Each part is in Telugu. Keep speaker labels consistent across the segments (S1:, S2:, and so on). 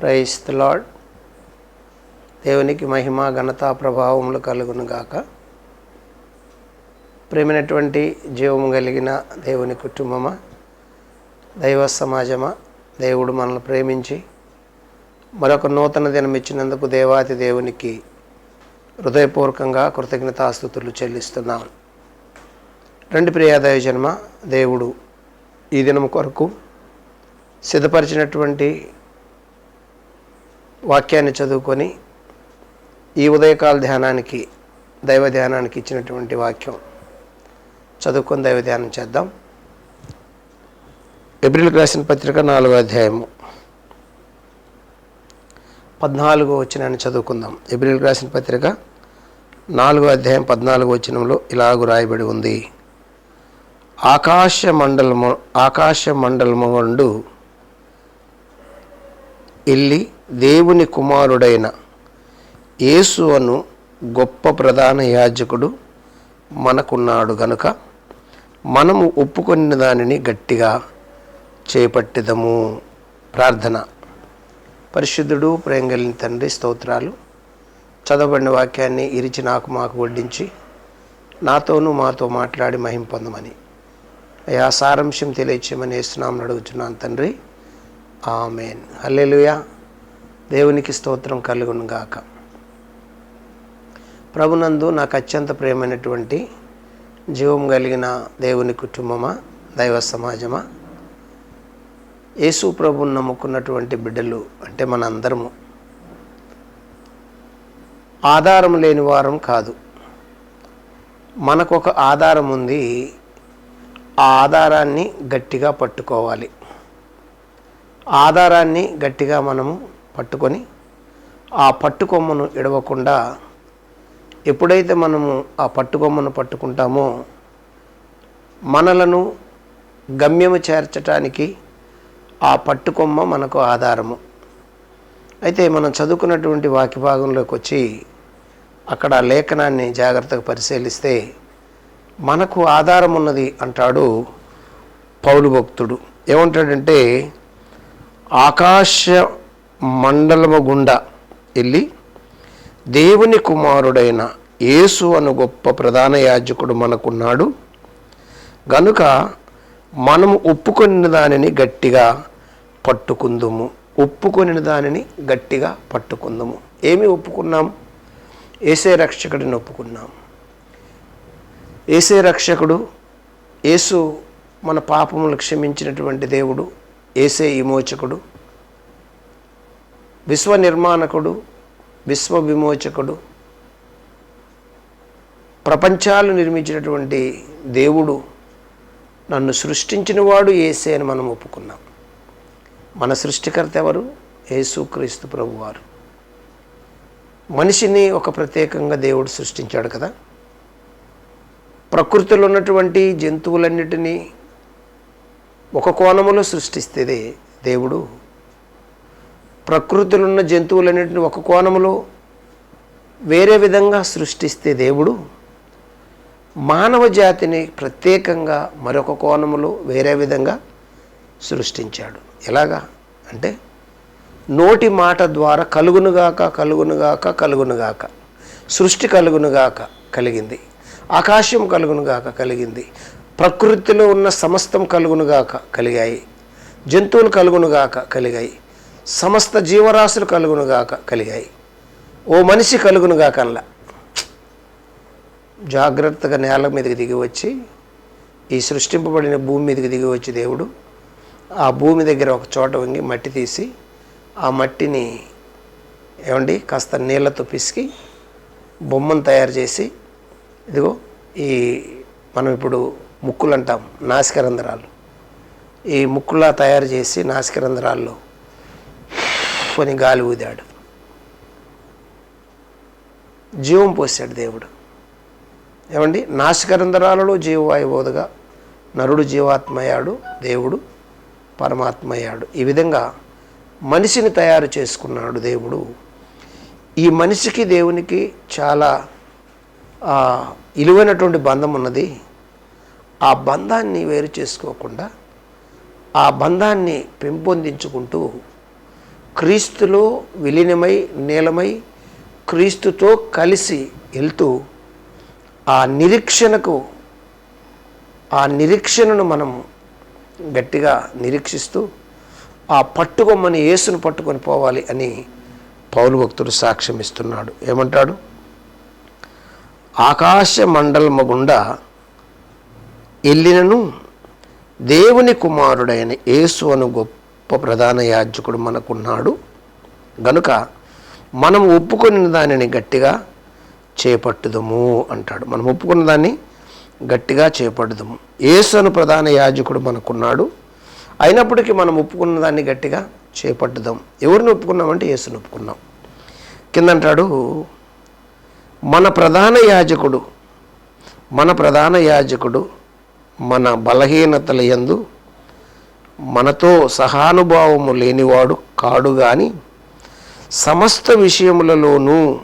S1: ప్రైస్ లాడ్ దేవునికి మహిమ ఘనత ప్రభావములు కలుగును గాక. ప్రేమైనటువంటి జీవము కలిగిన దేవుని కుటుంబమా దైవ సమాజమా దేవుడు మనల్ని ప్రేమించి మరొక నూతన దినం ఇచ్చినందుకు దేవాతి దేవునికి హృదయపూర్వకంగా కృతజ్ఞతాస్థుతులు చెల్లిస్తున్నాం. రెండు ప్రియాదయ జన్మ దేవుడు ఈ దినం కొరకు సిద్ధపరిచినటువంటి వాక్యాన్ని చదువుకొని ఈ ఉదయకాల ధ్యానానికి దైవ ధ్యానానికి ఇచ్చినటువంటి వాక్యం చదువుకొని దైవ ధ్యానం చేద్దాం. ఏప్రిల్కి రాసిన పత్రిక నాలుగో అధ్యాయము. పద్నాలుగో వచ్చినాన్ని చదువుకుందాం. ఏప్రిల్కి రాసిన పత్రిక నాలుగో అధ్యాయం పద్నాలుగో వచనంలో ఇలాగు రాయబడి ఉంది. ఆకాశ మండలము ఆకాశ మండలము వండు ఇల్లి దేవుని కుమారుడైన యేసు అను గొప్ప ప్రధాన యాజకుడు మనకున్నాడు గనుక మనము ఒప్పుకున్న దానిని గట్టిగా చేపట్టిదము. ప్రార్థన. పరిశుద్ధుడు ప్రేంగలిని తండ్రి స్తోత్రాలు. చదవబడిన వాక్యాన్ని ఇరిచి నాకు మాకు వడ్డించి నాతోనూ మాతో మాట్లాడి మహిం పొందమని. అయా సారాంశం తెలియచేయమని వేస్తున్నామని అడుగుతున్నాను తండ్రి. ఆమెన్. హల్లెలూయా. దేవునికి స్తోత్రం కలుగునుగాక ప్రభునందు నాకు అత్యంత ప్రియమైనటువంటి జీవం కలిగిన దేవుని కుటుంబమా దైవ సమాజమా యేసు ప్రభుని నమ్ముకున్నటువంటి బిడ్డలు అంటే మన అందరము ఆధారం లేని వారం కాదు. మనకు ఒక ఆధారం ఉంది ఆ ఆధారాన్ని గట్టిగా పట్టుకోవాలి. ఆధారాన్ని గట్టిగా మనము పట్టుకొని ఆ పట్టుకొమ్మను ఇడవకుండా ఎప్పుడైతే మనము ఆ పట్టుకొమ్మను పట్టుకుంటామో మనలను గమ్యము చేర్చటానికి ఆ పట్టుకొమ్మ మనకు ఆధారము. అయితే మనం చదువుకున్నటువంటి వాక్య భాగంలోకి వచ్చి అక్కడ లేఖనాన్ని జాగ్రత్తగా పరిశీలిస్తే మనకు ఆధారం ఉన్నది అంటాడు పౌలు భక్తుడు. ఏమంటాడంటే ఆకాశ మండలము గుండా వెళ్ళి దేవుని కుమారుడైన యేసు అను గొప్ప ప్రధాన యాజకుడు మనకున్నాడు. గనుక మనము ఒప్పుకొనిన దానిని గట్టిగా పట్టుకుందుము. ఒప్పుకొనిన దానిని గట్టిగా పట్టుకుందుము. ఏమి ఒప్పుకున్నాం? ఏసే రక్షకుడిని ఒప్పుకున్నాం. ఏసే రక్షకుడు యేసు మన పాపములు క్షమించినటువంటి దేవుడు ఏసే విమోచకుడు విశ్వ నిర్మాణకుడు విశ్వ విమోచకుడు ప్రపంచాలు నిర్మించినటువంటి దేవుడు నన్ను సృష్టించినవాడు ఏసే అని మనం ఒప్పుకున్నాం. మన సృష్టికర్త ఎవరు? యేసుక్రీస్తు ప్రభువారు. మనిషిని ఒక ప్రత్యేకంగా దేవుడు సృష్టించాడు కదా. ప్రకృతిలో ఉన్నటువంటి జంతువులన్నిటినీ ఒక కోణములో సృష్టిస్తే దేవుడు ప్రకృతిలో ఉన్న జంతువులన్నింటిని ఒక కోణములో వేరే విధంగా సృష్టిస్తే దేవుడు మానవ జాతిని ప్రత్యేకంగా మరొక కోణములో వేరే విధంగా సృష్టించాడు. ఎలాగా? అంటే నోటి మాట ద్వారా కలుగునుగాక కలుగునుగాక కలుగునుగాక. సృష్టి కలుగునుగాక కలిగింది. ఆకాశం కలుగునుగాక కలిగింది. ప్రకృతిలో ఉన్న సమస్తం కలుగునుగాక కలిగాయి. జంతువులు కలుగునుగాక కలిగాయి. సమస్త జీవరాశులు కలుగునుగాక కలిగాయి. ఓ మనిషి కలుగునుగాకల్లా జాగ్రత్తగా నేల మీదకి దిగి వచ్చి ఈ సృష్టింపబడిన భూమి మీదకి దిగి వచ్చి దేవుడు ఆ భూమి దగ్గర ఒక చోట వంగి మట్టి తీసి ఆ మట్టిని ఏమండి కాస్త నీళ్ళతో పిసికి బొమ్మను తయారు చేసి ఇదిగో ఈ మనం ఇప్పుడు ముక్కులు అంటాం నాసికరంధ్రాలు ఈ ముక్కులా తయారు చేసి నాసికరంధ్రాల్లో అని గాలి ఊదాడు. జీవం పోసాడు దేవుడు. ఏమండి? నాశకరంధరాలలో జీవవాయుబోధగా నరుడు జీవాత్మయ్యాడు దేవుడు పరమాత్మయ్యాడు. ఈ విధంగా మనిషిని తయారు చేసుకున్నాడు దేవుడు. ఈ మనిషికి దేవునికి చాలా ఇలువైనటువంటి బంధం ఉన్నది. ఆ బంధాన్ని వేరు చేసుకోకుండా ఆ బంధాన్ని పెంపొందించుకుంటూ క్రీస్తులో విలీనమై నీలమై క్రీస్తుతో కలిసి వెళ్తూ ఆ నిరీక్షణకు ఆ నిరీక్షణను మనం గట్టిగా నిరీక్షిస్తూ ఆ పట్టుకొమ్మని యేసును పట్టుకొని పోవాలి అని పౌలు భక్తుడు సాక్ష్యం ఇస్తున్నాడు ఏమంటాడు? ఆకాశ మండలము గుండా వెళ్ళినను దేవుని కుమారుడైన యేసు అను గొప్ప ప్రధాన యాజకుడు మనకున్నాడు. గనుక మనం ఒప్పుకున్న దానిని గట్టిగా చేపట్టుదము అంటాడు. మనం ఒప్పుకున్న దాన్ని గట్టిగా చేపట్టుదము. ఏసును ప్రధాన యాజకుడు మనకున్నాడు. అయినప్పటికీ మనం ఒప్పుకున్న దాన్ని గట్టిగా చేపట్టుదాం. ఎవరిని ఒప్పుకున్నామంటే యేసుని ఒప్పుకున్నాం. కిందంటాడు మన ప్రధాన యాజకుడు మన ప్రధాన యాజకుడు మన బలహీనతల యందు మనతో సహానుభావము లేనివాడు కాడు గాని సమస్త విషయములలోనూ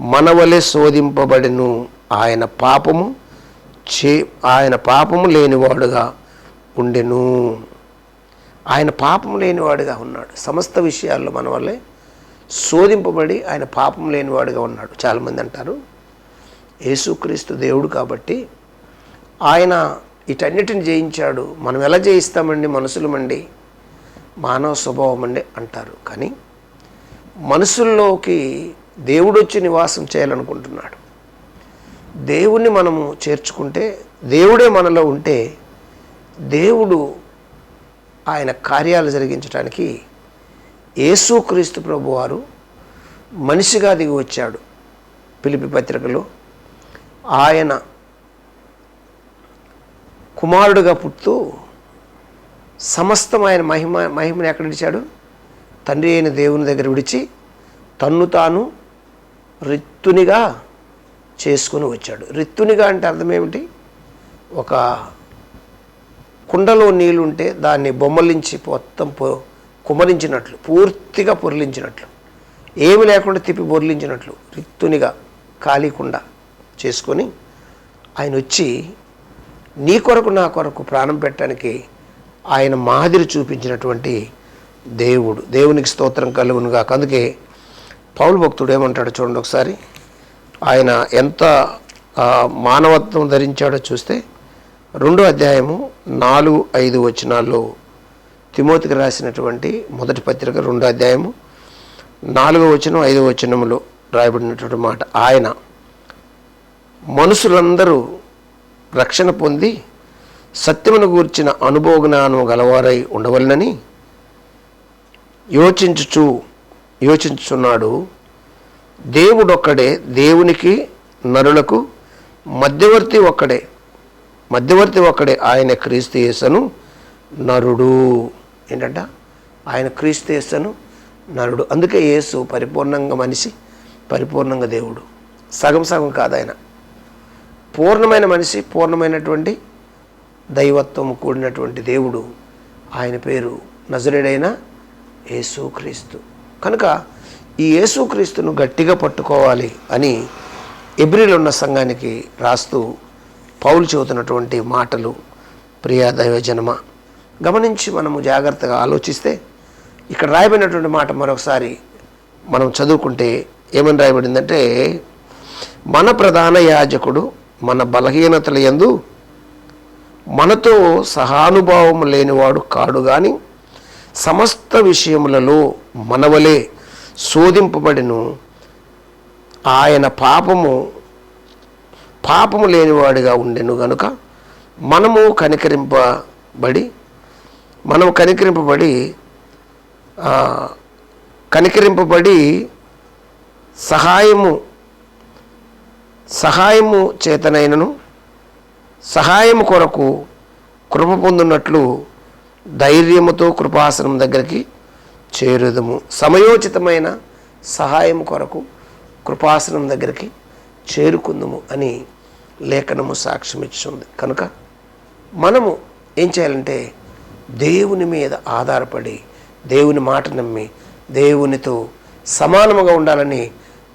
S1: మనవలే శోధింపబడిను. ఆయన పాపము చే ఆయన పాపము లేనివాడుగా ఉండెను. ఆయన పాపం లేనివాడుగా ఉన్నాడు. సమస్త విషయాల్లో మన వల్లే శోధింపబడి ఆయన పాపం లేనివాడుగా ఉన్నాడు. చాలామంది అంటారు యేసుక్రీస్తు దేవుడు కాబట్టి ఆయన వీటన్నిటిని జయించాడు. మనం ఎలా జయిస్తామండి? మనుషులమండి మానవ స్వభావం అండి అంటారు. కానీ మనసుల్లోకి దేవుడు వచ్చి నివాసం చేయాలనుకుంటున్నాడు. దేవుణ్ణి మనము చేర్చుకుంటే దేవుడే మనలో ఉంటే దేవుడు ఆయన కార్యాలు జరిగించడానికి యేసుక్రీస్తు ప్రభు వారు మనిషిగా దిగి వచ్చాడు. పిలిపి పత్రికలో ఆయన కుమారుడుగా పుడుతూ సమస్తం ఆయన మహిమ మహిమను ఎక్కడ విడిచాడు తండ్రి అయిన దేవుని దగ్గర విడిచి తన్ను తాను రిత్తునిగా చేసుకుని వచ్చాడు. రిత్తునిగా అంటే అర్థం ఏమిటి? ఒక కుండలో నీళ్ళు ఉంటే దాన్ని బొమ్మలించి మొత్తం కుమరించినట్లు పూర్తిగా పొరిలించినట్లు ఏమి లేకుండా తిప్పి బొరిలించినట్లు రిత్తునిగా ఖాళీ కుండ చేసుకొని ఆయన వచ్చి నీ కొరకు నా కొరకు ప్రాణం పెట్టడానికి ఆయన మాదిరి చూపించినటువంటి దేవుడు. దేవునికి స్తోత్రం కలుగునుగా అందుకే పౌరు భక్తుడు ఏమంటాడు చూడండి ఒకసారి. ఆయన ఎంత మానవత్వం ధరించాడో చూస్తే రెండో అధ్యాయము నాలుగు ఐదు వచనాల్లో తిమోతికి రాసినటువంటి మొదటి పత్రిక రెండో అధ్యాయము నాలుగో వచనం ఐదో వచనములో రాయబడినటువంటి మాట. ఆయన మనుషులందరూ రక్షణ పొంది సత్యమును గూర్చిన అనుభవ జ్ఞానం గలవారై ఉండవలనని యోచించుచు యోచించుచున్నాడు. దేవుడొక్కడే దేవునికి నరులకు మధ్యవర్తి ఒక్కడే మధ్యవర్తి ఒక్కడే ఆయన క్రీస్తు యేసను నరుడు. ఏంటంట? ఆయన క్రీస్తు యేసను నరుడు. అందుకే యేసు పరిపూర్ణంగా మనిషి పరిపూర్ణంగా దేవుడు. సగం సగం కాదు ఆయన. పూర్ణమైన మనిషి పూర్ణమైనటువంటి దైవత్వం కూడినటువంటి దేవుడు ఆయన పేరు నజరేడైన యేసుక్రీస్తు. కనుక ఈ యేసుక్రీస్తును గట్టిగా పట్టుకోవాలి అని ఎబ్రిలున్న సంఘానికి రాస్తూ పౌలు చెబుతున్నటువంటి మాటలు ప్రియా దైవజనమ గమనించి మనము జాగ్రత్తగా ఆలోచిస్తే ఇక్కడ రాయబడినటువంటి మాట మరొకసారి మనం చదువుకుంటే ఏమని రాయబడిందంటే మన ప్రధాన యాజకుడు మన బలహీనతల ఎందు మనతో సహానుభావం లేనివాడు కాడు గాని సమస్త విషయములలో మనవలే శోధింపబడిను. ఆయన పాపము పాపము లేనివాడిగా ఉండెను గనుక మనము కనికరింపబడి మనము కనికరింపబడి కనికరింపబడి సహాయము సహాయము చేతనైనను సహాయము కొరకు కృప పొందున్నట్లు ధైర్యముతో కృపాసనం దగ్గరికి చేరుదము. సమయోచితమైన సహాయం కొరకు కృపాసనం దగ్గరికి చేరుకుందుము అని లేఖనము సాక్ష్యం ఇచ్చింది కనుక మనము ఏం చేయాలంటే దేవుని మీద ఆధారపడి దేవుని మాట నమ్మి దేవునితో సమానముగా ఉండాలని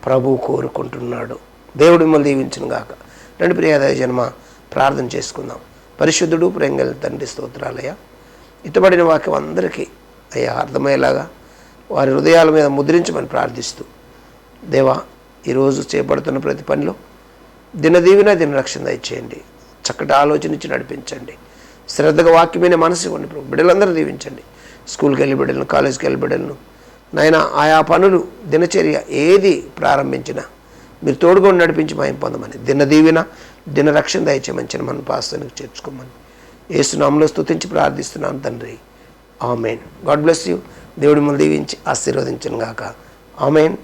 S1: ప్రభు కోరుకుంటున్నాడు. దేవుడు మిమ్మల్ని దీవించను గాక. రెండు ప్రియాదాయ జన్మ ప్రార్థన చేసుకుందాం. పరిశుద్ధుడు ప్రేంగల్ తండ్రి స్తోత్రాలయ్యా. ఇటుబడిన వాక్యం అందరికీ అయ్యా అర్థమయ్యేలాగా వారి హృదయాల మీద ముద్రించమని ప్రార్థిస్తూ దేవా ఈరోజు చేపడుతున్న ప్రతి పనిలో దినదీవిన దిన రక్షణ దయచేయండి. చక్కటి ఆలోచన ఇచ్చి నడిపించండి. శ్రద్ధగా వాక్యమైన మనసు ఇవ్వండి బిడ్డలందరూ దీవించండి. స్కూల్కి వెళ్ళి బిడ్డలను కాలేజీకి వెళ్ళి బిడ్డలను. నాయన ఆయా పనులు దినచర్య ఏది ప్రారంభించినా మీరు తోడుగా నడిపించి మాయం పొందమని. దిన దీవిన దయచేయమని చిన్న మన పాస్తానికి చేర్చుకోమని ఏసునామంలో స్తుతించి ప్రార్థిస్తున్నాను తండ్రి. ఆమెన్. God bless you. దేవుడి ముందు దీవించి ఆశీర్వదించను గాక ఆమెన్.